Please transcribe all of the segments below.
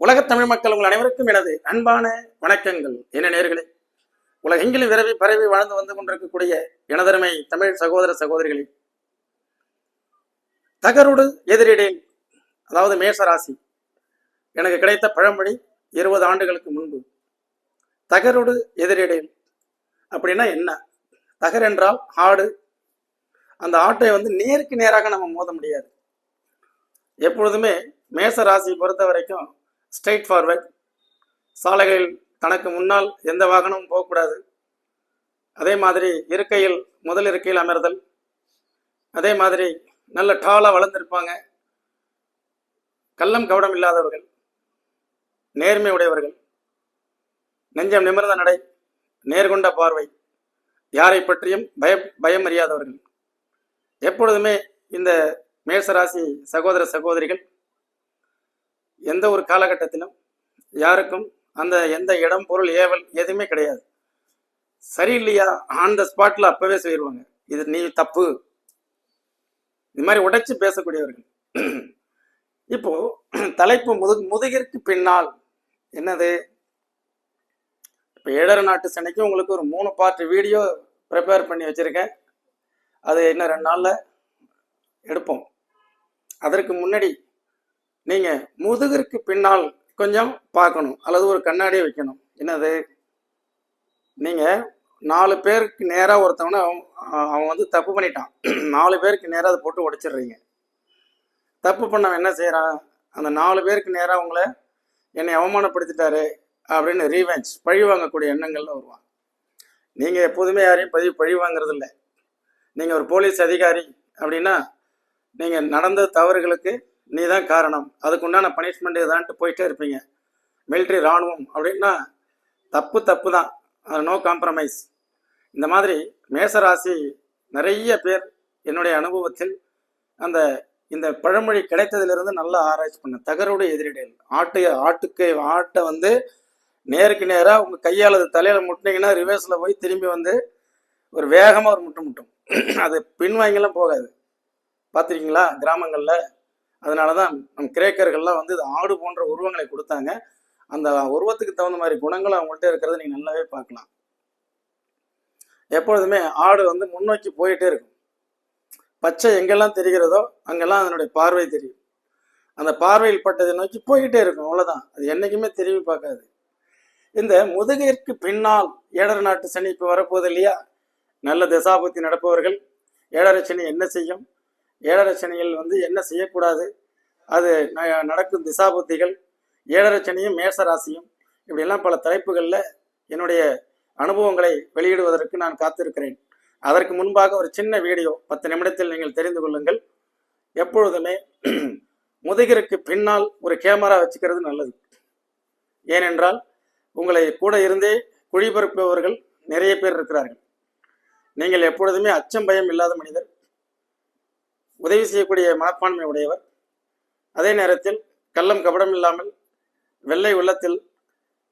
உலகத் தமிழ் மக்கள் உங்கள் அனைவருக்கும் எனது அன்பான வணக்கங்கள். என்ன நேர்களே? உலகெங்கிலும் விரவி பரவி வாழ்ந்து வந்து கொண்டிருக்கக்கூடிய எனதருமை தமிழ் சகோதர சகோதரிகளே தகருடு எதிரிடேன் அதாவது மேசராசி எனக்கு கிடைத்த பழமொழி இருபது ஆண்டுகளுக்கு முன்பு. தகருடு எதிரிடேன் அப்படின்னா என்ன? தகர் என்றால் ஆடு. அந்த ஆட்டை வந்து நேருக்கு நேராக நம்ம மோத முடியாது. எப்பொழுதுமே மேச ராசி பொறுத்த வரைக்கும் ஸ்ட்ரெயிட் ஃபார்வர்ட் சாலைகளில் தனக்கு முன்னால் எந்த வாகனமும் போகக்கூடாது. அதே மாதிரி இருக்கையில் முதல் இருக்கையில் அமர்தல். அதே மாதிரி நல்ல டாலாக வளர்ந்துருப்பாங்க. கள்ளம் கவடம் இல்லாதவர்கள் நேர்மை உடையவர்கள் நெஞ்சம் நிமிர்ந்த நடை நேர்கொண்ட பார்வை யாரை பற்றியும் பய பயம் அறியாதவர்கள் எப்பொழுதுமே இந்த மேசராசி சகோதர சகோதரிகள் எந்த ஒரு காலகட்டத்திலும் யாருக்கும் அந்த எந்த இடம் பொருள் ஏவல் எதுவுமே கிடையாது. சரியில்லையா? ஆன் த ஸ்பாட்ல அப்பவே சொல்லிடுவாங்க இது நீ தப்பு. இது மாதிரி உடைச்சு பேசக்கூடியவர்கள். இப்போ தலைப்பு முது முதுகிற்கு பின்னால் என்னது? இப்போ ஏழரை நாட்டு சனைக்கு உங்களுக்கு ஒரு மூணு பார்ட் வீடியோ ப்ரிப்பேர் பண்ணி வச்சிருக்கேன். அது இன்னும் ரெண்டு நாளில் எடுப்போம். அதற்கு முன்னாடி நீங்கள் முதுகிற்கு பின்னால் கொஞ்சம் பார்க்கணும். அல்லது ஒரு கண்ணாடியை வைக்கணும். என்னது? நீங்கள் நாலு பேருக்கு நேராக ஒருத்தவனை அவன் அவன் வந்து தப்பு பண்ணிட்டான். நாலு பேருக்கு நேராக அதை போட்டு உடைச்சிடுறீங்க. தப்பு பண்ணவன் என்ன செய்கிறான் அந்த நாலு பேருக்கு நேராக உங்களை என்னை அவமானப்படுத்திட்டாரு அப்படின்னு ரீவெஞ்ச் பழி வாங்கக்கூடிய எண்ணங்கள்ல வருவான். நீங்கள் எப்போதுமே யாரையும் பதிவு பழி வாங்குறதில்ல. நீங்கள் ஒரு போலீஸ் அதிகாரி அப்படின்னா நீங்கள் நடந்த தவறுகளுக்கு நீ தான் காரணம். அதுக்குண்டான பனிஷ்மெண்ட் இதான்ட்டு போயிட்டே இருப்பீங்க. மிலிட்ரி இராணுவம் அப்படின்னா தப்பு தப்பு தான் நோ காம்ப்ரமைஸ் இந்த மாதிரி மேசராசி நிறைய பேர் என்னுடைய அனுபவத்தில் அந்த இந்த பழமொழி கிடைத்ததிலிருந்து நல்லா ஆராய்ச்சி பண்ண. தகரோடு எதிரிடல். ஆட்டு ஆட்டுக்கு ஆட்டை வந்து நேருக்கு நேராக உங்கள் கையால் அது தலையில் முட்டினீங்கன்னா ரிவர்ஸில் போய் திரும்பி வந்து ஒரு வேகமாக ஒரு முட்டு முட்டும். அது பின்வாங்கலாம் போகாது. பார்த்துருக்கீங்களா கிராமங்களில் அதனால தான் நம் கிரேக்கர்கள்லாம் வந்து இது ஆடு போன்ற உருவங்களை கொடுத்தாங்க. அந்த உருவத்துக்கு தகுந்த மாதிரி குணங்கள் அவங்கள்ட்ட இருக்கிறத நீங்கள் நல்லாவே பார்க்கலாம். எப்பொழுதுமே ஆடு வந்து முன்னோக்கி போயிட்டே இருக்கும். பச்சை எங்கெல்லாம் தெரிகிறதோ அங்கெல்லாம் அதனுடைய பார்வை தெரியும். அந்த பார்வையில் பட்டதை நோக்கி போய்கிட்டே இருக்கும் அவ்வளோதான் அது என்றைக்குமே திரும்பி பார்க்காது. இந்த முதுகிற்கு பின்னால் ஏழரை நாட்டு சனி இப்போ வரப்போகுது இல்லையா? நல்ல தசாபுத்தி நடப்பவர்கள் ஏழரை சனி என்ன செய்யும்? ஏழரை வந்து என்ன செய்யக்கூடாது? அது ந- நடக்கும் திசாபுத்திகள் ஏழரச்சனையும் மேசராசியும் மேச ராசியும் இப்படியெல்லாம் பல தலைப்புகளில் என்னுடைய அனுபவங்களை வெளியிடுவதற்கு நான் காத்திருக்கிறேன். அதற்கு முன்பாக ஒரு சின்ன வீடியோ பத்து நிமிடத்தில் நீங்கள் தெரிந்து கொள்ளுங்கள். எப்பொழுதுமே முதுகிற்கு பின்னால் ஒரு கேமரா வச்சுக்கிறது நல்லது. ஏனென்றால் உங்களை கூட இருந்தே குழிபரப்பவர்கள் நிறைய பேர் இருக்கிறார்கள். நீங்கள் எப்பொழுதுமே அச்சம் பயம் இல்லாத மனிதர். உதவி செய்யக்கூடிய மனப்பான்மை உடையவர். அதே நேரத்தில் கள்ளம் கபடம் இல்லாமல் வெள்ளை உள்ளத்தில்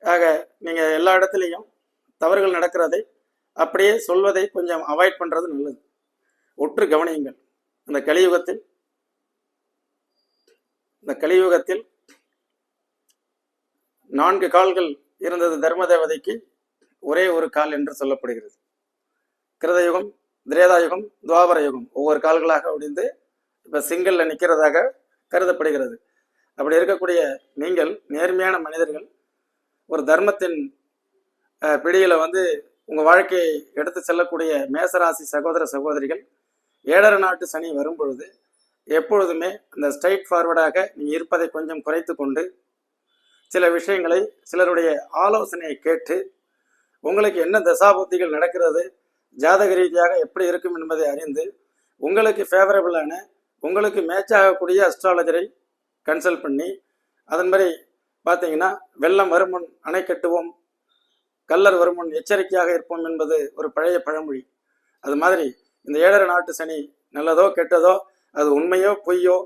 ஆக நீங்கள் எல்லா இடத்துலையும் தவறுகள் நடக்கிறதை அப்படியே சொல்வதை கொஞ்சம் அவாய்ட் பண்ணுறது நல்லது. ஒற்று கவனியுங்கள். இந்த கலியுகத்தில் இந்த கலியுகத்தில் நான்கு கால்கள் இருந்தது தர்ம தேவதைக்கு ஒரே ஒரு கால் என்று சொல்லப்படுகிறது. கிருதயுகம் திரேதாயுகம் துவாபர யுகம். ஒவ்வொரு கால்களாக ஒடிந்து இப்போ சிங்கிளில் நிற்கிறதாக கருதப்படுகிறது. அப்படி இருக்கக்கூடிய நீங்கள் நேர்மையான மனிதர்கள் ஒரு தர்மத்தின் பிடியில் வந்து உங்கள் வாழ்க்கையை எடுத்து செல்லக்கூடிய மேசராசி சகோதர சகோதரிகள் ஏழர நாட்டு சனி வரும்பொழுது எப்பொழுதுமே அந்த ஸ்ட்ரைட் ஃபார்வர்டாக நீங்கள் இருப்பதை கொஞ்சம் குறைத்து கொண்டு சில விஷயங்களை சிலருடைய ஆலோசனையை கேட்டு உங்களுக்கு என்ன தசாபுத்திகள் நடக்கிறது ஜாதக ரீதியாக எப்படி இருக்கும் என்பதை அறிந்து உங்களுக்கு ஃபேவரபிளான உங்களுக்கு மேட்ச் ஆகக்கூடிய அஸ்ட்ராலஜரை கன்சல்ட் பண்ணி அதன் மாதிரி பார்த்தீங்கன்னா வெள்ளம் வருமுன் அணை கட்டுவோம் கல்லர் வருமுன் எச்சரிக்கையாக இருப்போம் என்பது ஒரு பழைய பழமொழி. அது மாதிரி இந்த ஏழரை நாட்டு சனி நல்லதோ கெட்டதோ அது உண்மையோ பொய்யோ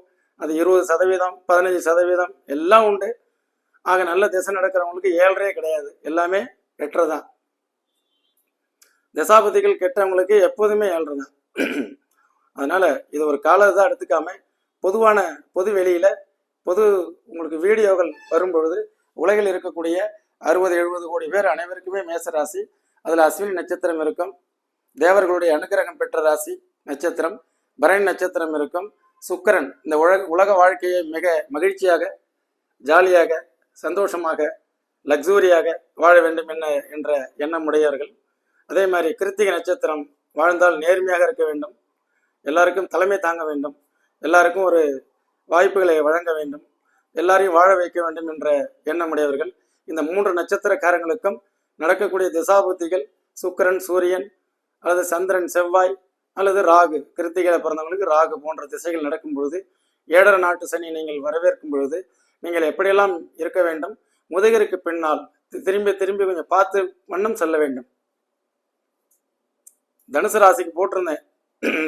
அது இருபது சதவீதம் பதினஞ்சு சதவீதம் எல்லாம் உண்டு. ஆக நல்ல திசை நடக்கிறவங்களுக்கு ஏழரையே கிடையாது. எல்லாமே எட்டரை தான் தசாபதிகள் கெட்டவங்களுக்கு எப்போதுமே ஏழரை தான் அதனால் இது ஒரு காலத்தை எடுத்துக்காம பொதுவான பொது வெளியில் பொது உங்களுக்கு வீடியோகள் வரும்பொழுது உலகில் இருக்கக்கூடிய அறுபது எழுபது கோடி பேர் அனைவருக்குமே மேச ராசி. அதில் அஸ்வினி நட்சத்திரம் இருக்கும். தேவர்களுடைய அனுகிரகம் பெற்ற ராசி நட்சத்திரம். பரணி நட்சத்திரம் இருக்கும். சுக்கரன் இந்த உலக உலக வாழ்க்கையை மிக மகிழ்ச்சியாக ஜாலியாக சந்தோஷமாக லக்ஸூரியாக வாழ வேண்டும் என்ன என்ற எண்ணம் உடையவர்கள். அதே மாதிரி கிருத்திகை நட்சத்திரம் வாழ்ந்தால் நேர்மையாக இருக்க வேண்டும். எல்லாருக்கும் தலைமை தாங்க வேண்டும். எல்லாருக்கும் ஒரு வாய்ப்புகளை வழங்க வேண்டும். எல்லாரையும் வாழ வைக்க வேண்டும் என்ற எண்ணமுடையவர்கள் இந்த மூன்று நட்சத்திரக்காரங்களுக்கும் நடக்கக்கூடிய திசாபுத்திகள் சுக்கிரன் சூரியன் அல்லது சந்திரன் செவ்வாய் அல்லது ராகு கிருத்திகளை பிறந்தவங்களுக்கு ராகு போன்ற திசைகள் நடக்கும் பொழுது ஏழரை நாட்டு சனி நீங்கள் வரவேற்கும் பொழுது நீங்கள் எப்படியெல்லாம் இருக்க வேண்டும்? முதுகருக்கு பின்னால் திரும்பி திரும்பி கொஞ்சம் பார்த்து வண்ணம் செல்ல வேண்டும். தனுசு ராசிக்கு போட்டிருந்தேன்.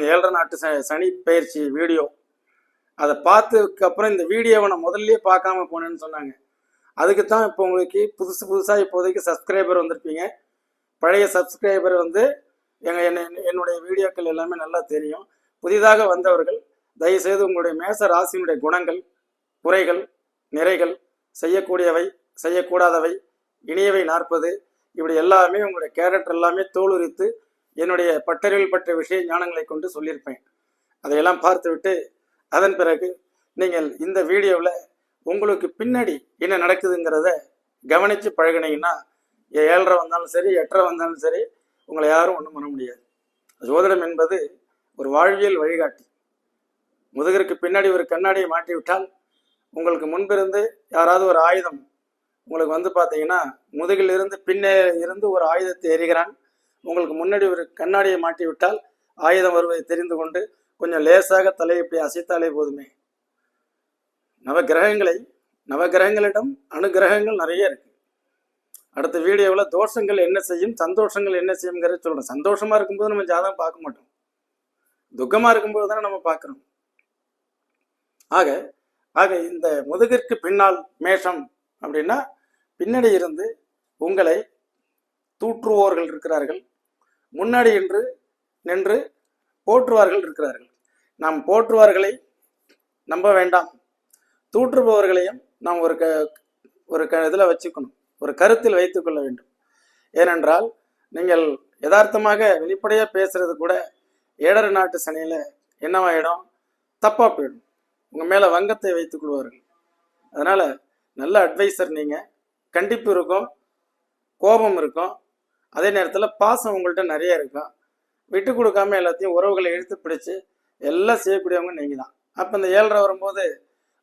ஏழரை நாட்டு ச- சனி பயிற்சி வீடியோ அதை பார்த்ததுக்கப்புறம் இந்த வீடியோவை நான் முதல்லயே பார்க்காம போனேன்னு சொன்னாங்க. அதுக்கு தான் இப்போ உங்களுக்கு புதுசு புதுசாக இப்போதைக்கு சப்ஸ்கிரைபர் வந்திருப்பீங்க. பழைய சப்ஸ்கிரைபர் வந்து எங்கள் என்ன என்னுடைய வீடியோக்கள் எல்லாமே நல்லா தெரியும். புதிதாக வந்தவர்கள் தயவுசெய்து உங்களுடைய மேச ராசியினுடைய குணங்கள் குறைகள் நிறைகள் செய்யக்கூடியவை செய்யக்கூடாதவை இனியவை நாற்பது இப்படி எல்லாமே உங்களுடைய கேரக்டர் எல்லாமே தோலுரித்து என்னுடைய பட்டறிவில் பட்ட விஷய ஞானங்களை கொண்டு சொல்லியிருப்பேன். அதையெல்லாம் பார்த்துவிட்டு அதன் பிறகு நீங்கள் இந்த வீடியோவில் உங்களுக்கு பின்னாடி என்ன நடக்குதுங்கிறத கவனித்து பழகினீங்கன்னா ஏழரை வந்தாலும் சரி எட்டரை வந்தாலும் சரி உங்களை யாரும் ஒன்றும் பண்ண முடியாது. ஜோதிடம் என்பது ஒரு வாழ்வியல் வழிகாட்டி. முதுகிற்கு பின்னாடி ஒரு கண்ணாடியை மாட்டி விட்டால் உங்களுக்கு முன்பிருந்து யாராவது ஒரு ஆயுதம் உங்களுக்கு வந்து பார்த்தீங்கன்னா முதுகில் இருந்து பின்னே இருந்து ஒரு ஆயுதத்தை எறிகிறான். உங்களுக்கு முன்னாடி ஒரு கண்ணாடியை மாட்டி விட்டால் ஆயுதம் வருவதை தெரிந்து கொண்டு கொஞ்சம் லேசாக தலையை இப்படி அசைத்தாலே போதுமே. நவகிரகங்களை நவகிரகங்களிடம் அனுகிரகங்கள் நிறைய இருக்கு. அடுத்த வீடியோவில் தோஷங்கள் என்ன செய்யும் சந்தோஷங்கள் என்ன செய்யுங்கிறத சொல்கிறோம் சந்தோஷமாக இருக்கும்போது நம்ம ஜாதகம் பார்க்க மாட்டோம். துக்கமாக இருக்கும்போது தானே நம்ம பார்க்குறோம். ஆக ஆக இந்த முதுகிற்கு பின்னால் மேஷம் அப்படின்னா பின்னாடி இருந்து உங்களை தூற்றுவோர்கள் இருக்கிறார்கள். முன்னாடி என்று நின்று போற்றுவார்கள் இருக்கிறார்கள். நாம் போற்றுவார்களை நம்ப வேண்டாம். தூற்றுபவர்களையும் நாம் ஒரு க ஒரு க இதில் வச்சுக்கணும். ஒரு கருத்தில் வைத்துக்கொள்ள வேண்டும். ஏனென்றால் நீங்கள் யதார்த்தமாக வெளிப்படையாக பேசுறது கூட ஏடர் நாட்டு சனியில் என்னவாயிடும்? தப்பாக போயிடும். உங்கள் மேலே வங்கத்தை வைத்துக் கொள்வார்கள். அதனால் நல்ல அட்வைசர் நீங்கள் கண்டிப்பு இருக்கும். கோபம் இருக்கும். அதே நேரத்தில் பாசம் உங்கள்கிட்ட நிறைய இருக்கும் விட்டு கொடுக்காம எல்லாத்தையும் உறவுகளை இழுத்து பிடிச்சி எல்லாம் செய்யக்கூடியவங்க நீங்கள் தான் அப்போ இந்த ஏழரை வரும்போது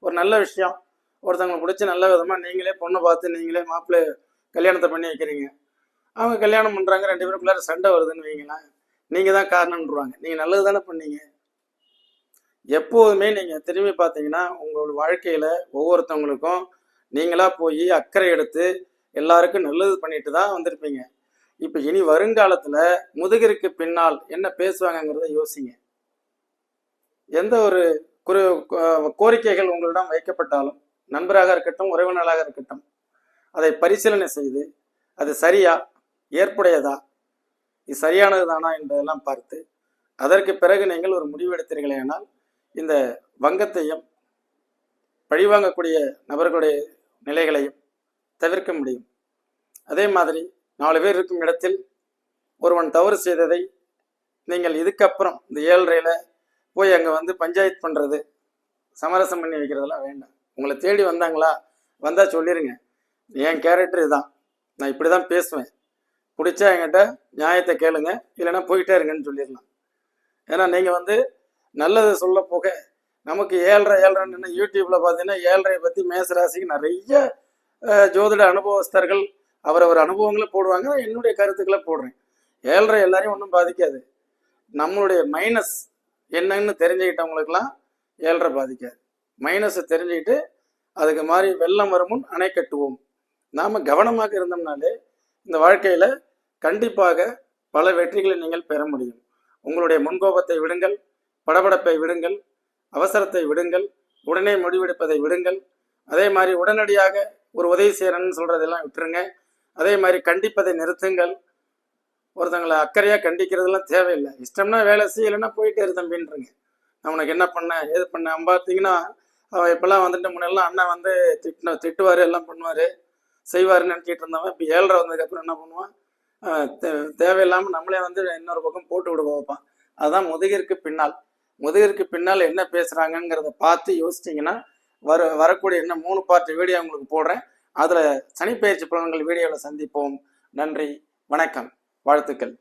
ஒரு நல்ல விஷயம். ஒருத்தவங்களை பிடிச்சி நல்ல விதமாக நீங்களே பொண்ணை பார்த்து நீங்களே மாப்பிள்ளை கல்யாணத்தை பண்ணி வைக்கிறீங்க. அவங்க கல்யாணம் பண்ணுறாங்க ரெண்டு பேருக்குள்ளார சண்டை வருதுன்னு வைங்களேன். நீங்கள் தான் காரணம்ன்றாங்க நீங்கள் நல்லது தானே பண்ணீங்க. எப்போதுமே நீங்கள் திரும்பி பார்த்தீங்கன்னா உங்களோட வாழ்க்கையில் ஒவ்வொருத்தவங்களுக்கும் நீங்களாக போய் அக்கறை எடுத்து எல்லாருக்கும் நல்லது பண்ணிட்டு தான் வந்திருப்பீங்க. இப்போ இனி வருங்காலத்தில் முதுகிற்கு பின்னால் என்ன பேசுவாங்கங்கிறத யோசிங்க. எந்த ஒரு குறு கோ- கோரிக்கைகள் உங்களிடம் வைக்கப்பட்டாலும் நண்பராக இருக்கட்டும் உறவினராக இருக்கட்டும் அதை பரிசீலனை செய்து அது சரியா ஏற்புடையதா இது சரியானது தானா என்பதெல்லாம் பார்த்து அதற்கு பிறகு நீங்கள் ஒரு முடிவு எடுத்தீர்களேனால் இந்த வங்கத்தையும் பழிவாங்கக்கூடிய நபர்களுடைய நிலைகளையும் தவிர்க்க முடியும். அதே மாதிரி நாலு பேர் இருக்கும் இடத்தில் ஒருவன் தவறு செய்ததை நீங்கள் இதுக்கப்புறம் இந்த ஏழ்றையில் போய் அங்கே வந்து பஞ்சாயத்து பண்ணுறது சமரசம் பண்ணி வைக்கிறதெல்லாம் வேண்டாம். உங்களை தேடி வந்தாங்களா? வந்தால் சொல்லிடுங்க என் கேரக்டர் இதுதான். நான் இப்படி தான் பேசுவேன். பிடிச்சா என்கிட்ட நியாயத்தை கேளுங்க. இல்லைன்னா போயிட்டே இருங்கன்னு சொல்லிடலாம். ஏன்னா நீங்கள் வந்து நல்லது சொல்ல போக நமக்கு ஏழ்ரை ஏழரைன்னு யூடியூப்பில் பார்த்தீங்கன்னா ஏழ்ரையை பற்றி மேசராசிக்கு நிறைய ஜோதிட அனுபவஸ்தர்கள் அவரவர் அனுபவங்களை போடுவாங்க என்னுடைய கருத்துக்களை போடுறேன். ஏழ்ற எல்லாரையும் ஒன்றும் பாதிக்காது. நம்மளுடைய மைனஸ் என்னன்னு தெரிஞ்சுக்கிட்டவங்களுக்கெல்லாம் ஏழ்ரை பாதிக்காது. மைனஸை தெரிஞ்சுக்கிட்டு அதுக்கு மாதிரி வெள்ளம் வரும் முன் அணை கட்டுவோம். நாம் கவனமாக இருந்தோம்னாலே இந்த வாழ்க்கையில் கண்டிப்பாக பல வெற்றிகளை நீங்கள் பெற முடியும். உங்களுடைய முன்கோபத்தை விடுங்கள் படபடப்பை விடுங்கள் அவசரத்தை விடுங்கள் உடனே முடிவெடுப்பதை விடுங்கள். அதே மாதிரி உடனடியாக ஒரு உதவி செய்கிறேன்னு சொல்கிறதெல்லாம் விட்டுருங்க. அதே மாதிரி கண்டிப்பதை நிறுத்துங்கள். ஒருத்தங்களை அக்கறையாக கண்டிக்கிறதெல்லாம் தேவையில்லை. இஷ்டம்னா வேலை செய்யலைன்னா போயிட்டே இரு தம்பின்றங்க. நான் உனக்கு என்ன பண்ண ஏது பண்ண? பார்த்தீங்கன்னா அவன் இப்பெல்லாம் வந்துட்டு முன்னெல்லாம் அண்ணன் வந்து திட்டின திட்டுவார் எல்லாம் பண்ணுவார். செய்வாருன்னு நினச்சிட்டு இருந்தவன். இப்போ ஏழரை வந்ததுக்கப்புறம் என்ன பண்ணுவான்? தே- தேவையில்லாமல் நம்மளே வந்து இன்னொரு பக்கம் போட்டு விட வைப்பான். அதுதான் முதுகிற்கு பின்னால். முதுகிற்கு பின்னால் என்ன பேசுகிறாங்கங்கிறத பார்த்து யோசிச்சிங்கன்னா வர வரக்கூடிய இன்னும் மூணு பார்ட் வீடியோ உங்களுக்கு போடுறேன். அதில் சனிப்பெயர்ச்சி பலன்கள் வீடியோவில் சந்திப்போம். நன்றி வணக்கம் வாழ்த்துக்கள்.